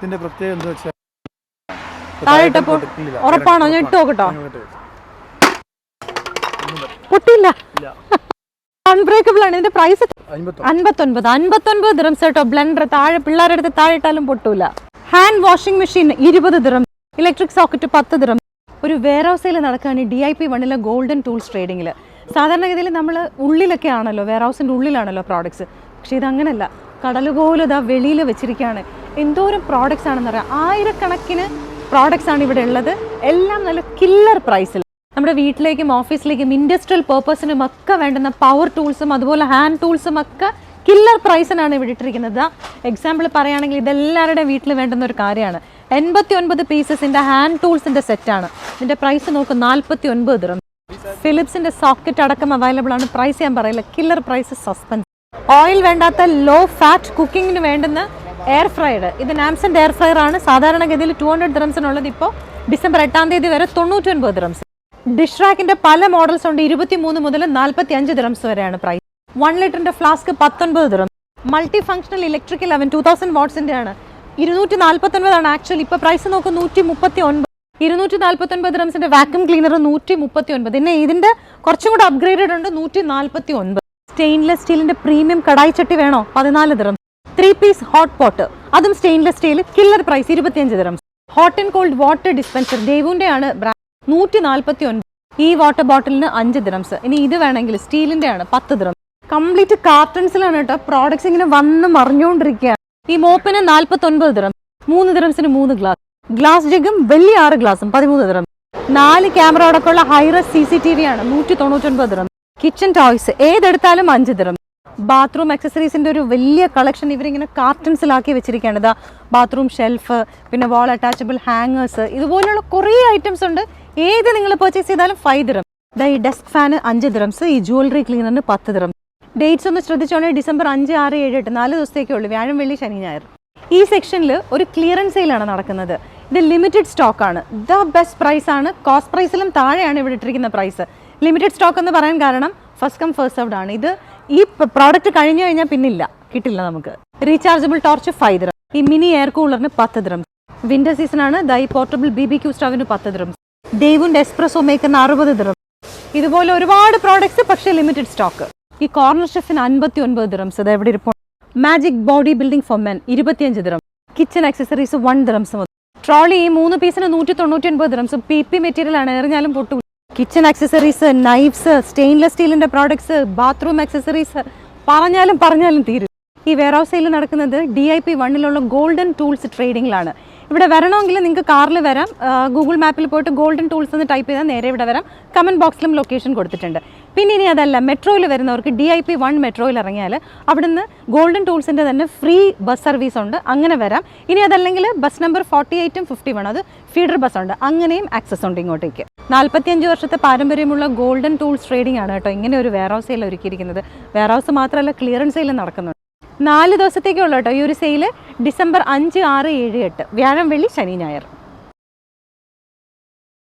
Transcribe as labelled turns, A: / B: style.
A: ഇതിന്റെ പ്രത്യേകത എന്താ വെച്ചാൽ പൊട്ടില്ല.
B: ഉറപ്പാണോ? ഞാൻ ഇട്ട് നോക്കട്ടോ.
A: പൊട്ടില്ല
B: പൊട്ടിയില്ല. അൺബ്രേക്കബിൾ ആണ്. ഇതിന്റെ പ്രൈസ്. അൻപത്തൊൻപത്. അൻപത്തൊൻപത് ദിറംസ് കേട്ടോ. ബ്ലെൻഡർ താഴെ പിള്ളേരുടെ അടുത്ത് താഴെ ഇട്ടാലും പൊട്ടൂല. ഹാൻഡ് വാഷിംഗ് മെഷീൻ ഇരുപത് ദിറം ഇലക്ട്രിക് സോക്കറ്റ് പത്ത് ദിറം ഒരു വെയർ ഹൗസിൽ നടക്കുകയാണ് ഡി ഐ പി വണ്ണിലെ ഗോൾഡൻ ടൂൾസ് ട്രേഡിങ്ങിൽ സാധാരണഗതിയിൽ നമ്മൾ ഉള്ളിലൊക്കെ ആണല്ലോ വെയർ ഹൗസിന്റെ ഉള്ളിലാണല്ലോ പ്രോഡക്ട്സ് പക്ഷേ ഇതങ്ങനല്ല കടലുപോലും ഇതാ വെളിയിൽ വെച്ചിരിക്കുകയാണ് എന്തോരം പ്രോഡക്റ്റ്സ് ആണെന്ന് പറയാം ആയിരക്കണക്കിന് പ്രോഡക്റ്റ്സ് ആണ് ഇവിടെ ഉള്ളത്. എല്ലാം നല്ല കില്ലർ പ്രൈസിൽ നമ്മുടെ വീട്ടിലേക്കും ഓഫീസിലേക്കും ഇൻഡസ്ട്രിയൽ പേർപ്പസിനും ഒക്കെ വേണ്ടുന്ന പവർ ടൂൾസും അതുപോലെ ഹാൻഡ് ടൂൾസും ഒക്കെ കില്ലർ പ്രൈസിനാണ് ഇവിടെ ഇട്ടിരിക്കുന്നത്. എക്സാമ്പിൾ പറയുകയാണെങ്കിൽ ഇതെല്ലാവരുടെയും വീട്ടിൽ വേണ്ടുന്ന ഒരു കാര്യമാണ്. എൺപത്തി ഒൻപത് പീസസിന്റെ ഹാൻഡ് ടൂൾസിന്റെ സെറ്റാണ് ഇതിന്റെ പ്രൈസ് നോക്കും നാൽപ്പത്തി ഒൻപത് ദിറം ഫിലിപ്സിന്റെ സോക്കറ്റ് അടക്കം അവൈലബിൾ ആണ്. പ്രൈസ് ഞാൻ പറയില്ല. കില്ലർ പ്രൈസ് സസ്പെൻസ് ഓയിൽ വേണ്ടാത്ത ലോ ഫാറ്റ് കുക്കിങ്ങിന് വേണ്ടുന്ന എയർ ഫ്രൈഡ് ഇത് നാംസന്റെ എയർ ഫ്രയർ ആണ്. സാധാരണഗതിയിൽ ടു ഹൺഡ്രഡ് ദ്രംസിനുള്ളത് ഇപ്പോൾ ഡിസംബർ എട്ടാം തീയതി വരെ തൊണ്ണൂറ്റി ഒൻപത് ദ്രംസ് ഡിഷ് റാക്കിന്റെ പല മോഡൽസ് ഉണ്ട്. ഇരുപത്തി മൂന്ന് മുതൽ നാൽപ്പത്തി അഞ്ച് ദ്രംസ് വരെയാണ് പ്രൈസ് വൺ ലിറ്ററിന്റെ ഫ്ലാസ്ക് പത്തൊൻപത് dirhams multi functional electrical oven two thousand വാട്ട്സിന്റെ ആണ്. ഇരുന്നൂറ്റി നാൽപ്പത്തി ഒൻപതാണ് ആക്ച്വലി ഇപ്പൊ പ്രൈസ് നോക്കും നൂറ്റി മുപ്പത്തി ഒൻപത് ഇരുന്നൂറ്റി നാൽപ്പത്തി ഒൻപത് ദ്രംസിന്റെ വാക്യൂം ക്ലീനർ നൂറ്റി മുപ്പത്തി ഒൻപത് പിന്നെ ഇതിന്റെ കുറച്ചും കൂടെ അപ്ഗ്രേഡഡ് ഉണ്ട് നൂറ്റി നാൽപ്പത്തി ഒൻപത് സ്റ്റെയിൻലെസ് സ്റ്റീലിന്റെ പ്രീമിയം കടായി ചട്ടി വേണോ? പതിനാല് dirham three piece hot pot അതും സ്റ്റെയിൻലെസ് സ്റ്റീൽ കില്ലർ പ്രൈസ് ഇരുപത്തിയഞ്ച് dirham hot and cold water dispenser ദേവുന്റെ ആണ് ബ്രാൻഡ് നൂറ്റി നാൽപ്പത്തി ഒൻപത് ഈ വാട്ടർ ബോട്ടിലിന് അഞ്ച് ദിറംസ് ഇനി ഇത് വേണമെങ്കിൽ സ്റ്റീലിന്റെ ആണ് പത്ത് ദിറം കംപ്ലീറ്റ് കാർട്ടൺസിലാണ് കേട്ടോ. പ്രോഡക്ട്സ് ഇങ്ങനെ വന്ന് മറിഞ്ഞുകൊണ്ടിരിക്കുകയാണ്. ഈ മോപ്പിന് നാൽപ്പത്തി ഒൻപത് ദിറം മൂന്ന് ദിറംസിന് മൂന്ന് ഗ്ലാസ് ഗ്ലാസ് ജഗും വലിയ ആറ് ഗ്ലാസും പതിമൂന്ന് ദിറം നാല് ക്യാമറ അടക്കമുള്ള ഹൈറസ് സി സി ടി വി ആണ്. നൂറ്റി തൊണ്ണൂറ്റൊൻപത് ദിറം കിച്ചൺ ടോയ്സ് ഏതെടുത്താലും അഞ്ച് ദിറം ബാത്റൂം അക്സസറീസിന്റെ ഒരു വലിയ കളക്ഷൻ ഇവരിങ്ങനെ കാർട്ടൺസിലാക്കി വെച്ചിരിക്കുകയാണ്. ഇതാ ബാത്റൂം ഷെൽഫ് പിന്നെ വാൾ അറ്റാച്ചബിൾ ഹാങ്ങേഴ്സ് ഇതുപോലെയുള്ള കുറേ ഐറ്റംസ് ഉണ്ട്. ഏത് നിങ്ങൾ പർച്ചേസ് ചെയ്താലും ഫൈവ് ദിറം ദാ ഈ ഡെസ്ക് ഫാന് അഞ്ച് ദിറംസ് ഈ ജുവലറി ക്ലീനറിന് പത്ത് ദിറം ഡേറ്റ്സ് ഒന്ന് ശ്രദ്ധിച്ചോളെ ഡിസംബർ അഞ്ച് ആറ് ഏഴ് എട്ട് നാല് ദിവസത്തേക്കേ ഉള്ളൂ. വ്യാഴം വെള്ളി ശനി ഞായർ. ഈ സെക്ഷനിൽ ഒരു ക്ലിയറൻസ് സെയിലാണ് നടക്കുന്നത്. ഇത് ലിമിറ്റഡ് സ്റ്റോക്ക് ആണ്. ദ ബെസ്റ്റ് പ്രൈസ് ആണ്. കോസ്റ്റ് പ്രൈസിലും താഴെയാണ് ഇവിടെ ഇട്ടിരിക്കുന്ന പ്രൈസ് ലിമിറ്റഡ് സ്റ്റോക്ക് എന്ന് പറയാൻ കാരണം ഫസ്റ്റ് കം ഫസ്റ്റ് സർവ്ഡ് ആണ്. ഇത് ഈ പ്രോഡക്റ്റ് കഴിഞ്ഞു കഴിഞ്ഞാൽ പിന്നില്ല. കിട്ടില്ല നമുക്ക്. റീചാർജബിൾ ടോർച്ച് ഫൈവ് ദ്രം ഈ മിനി എയർ കൂളറിന് പത്ത് ദ്രം വിന്റർ സീസൺ ആണ്. ദൈ പോർട്ടബിൾ ബി ബി ക്യൂ സ്റ്റവിന് പത്ത് ദ്രം ഡേവുണ്ട് എക്സ്പ്രസോ മേക്കുന്ന അറുപത് ദ്രം ഇതുപോലെ ഒരുപാട് പ്രോഡക്ട്സ് പക്ഷേ ലിമിറ്റഡ് സ്റ്റോക്ക് ഈ കോർണർ ഷെഫിന് അൻപത്തി ഒൻപത് ദ്രംസ് ഇത് എവിടെ ഇരിപ്പോ magic body building for men ഇരുപത്തിയഞ്ച് dirham kitchen accessories one dirhams trolley ഈ മൂന്ന് പീസിന് നൂറ്റി തൊണ്ണൂറ്റി ഒൻപത് ദ്രംസ് പി പി മെറ്റീരിയൽ ആണ്. എറിഞ്ഞാലും പൊട്ടു കിച്ചൺ ആക്സസറീസ് നൈഫ്സ് സ്റ്റെയിൻലെസ് സ്റ്റീലിന്റെ പ്രോഡക്ട്സ് ബാത്റൂം ആക്സസറീസ് പറഞ്ഞാലും പറഞ്ഞാലും തീരും. ഈ വെയർ സെയിൽ നടക്കുന്നത് ഡി ഐ പി വണ്ണിലുള്ള ഗോൾഡൻ ടൂൾസ് ട്രേഡിങ്ങിലാണ് ഇവിടെ വരണമെങ്കിൽ നിങ്ങൾക്ക് കാറിൽ വരാം. ഗൂഗിൾ മാപ്പിൽ പോയിട്ട് ഗോൾഡൻ ടൂൾസ് എന്ന് ടൈപ്പ് ചെയ്താൽ നേരെ ഇവിടെ വരാം. കമന്റ് ബോക്സിലും ലൊക്കേഷൻ കൊടുത്തിട്ടുണ്ട്. പിന്നെ ഇനി അതല്ല മെട്രോയിൽ വരുന്നവർക്ക് ഡി ഐ പി വൺ മെട്രോയിൽ ഇറങ്ങിയാൽ അവിടുന്ന് ഗോൾഡൻ ടൂൾസിന്റെ തന്നെ ഫ്രീ ബസ് സർവീസ് ഉണ്ട്. അങ്ങനെ വരാം. ഇനി അതല്ലെങ്കിൽ ബസ് നമ്പർ ഫോർട്ടി എയ്റ്റും ഫിഫ്റ്റി വൺ അത് ഫീഡർ ബസ് ഉണ്ട്. അങ്ങനെയും ആക്സസ് ഉണ്ട് ഇങ്ങോട്ടേക്ക്. നാൽപ്പത്തിയഞ്ച് വർഷത്തെ പാരമ്പര്യമുള്ള ഗോൾഡൻ ടൂൾസ് ട്രേഡിംഗ് ആണ് കേട്ടോ ഇങ്ങനെ ഒരു വെയർ ഹൗസ് സെയിൽ ഒരുക്കിയിരിക്കുന്നത്. വെയർ ഹൗസ് മാത്രമല്ല ക്ലിയറൻസ് സെയിൽ നടക്കുന്നുണ്ട്. നാല് ദിവസത്തേക്കുള്ള കേട്ടോ ഈ ഒരു സെയിൽ ഡിസംബർ അഞ്ച് ആറ് ഏഴ് എട്ട്. വ്യാഴം വെള്ളി ശനി ഞായർ.